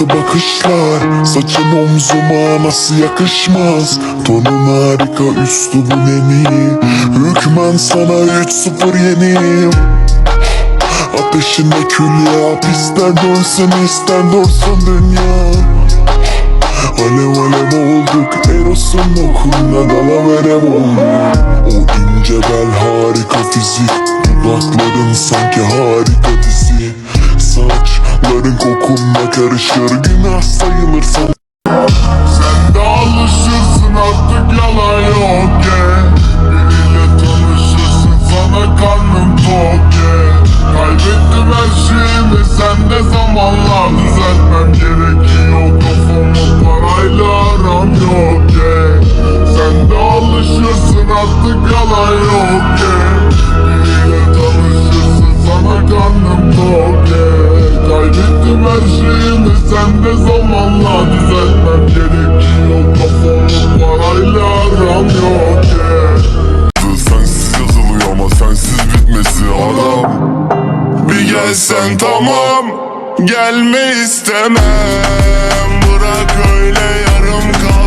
Nasıl bakışlar? Saçın omzuma nasıl yakışmaz? Tonun harika üslubun en iyi Hükmen sana 3-0 yeniyim Ateşinde kül yap ister dönsün ister dursun dünya. Alev alev olduk Eros'un okunda dalaverem olduk. O ince bel harika fizik Dudakların sanki harika dizi Saçların kokunla karışır Günah sayılırsa Sen de alışırsın artık yalan zamanla düzeltmem gerekiyor. Kafamı parayla aram yok yeah. Sensiz yazılıyor ama sensiz bitmesi adam Bir gelsen tamam gelme istemem. Bırak öyle yarım kal.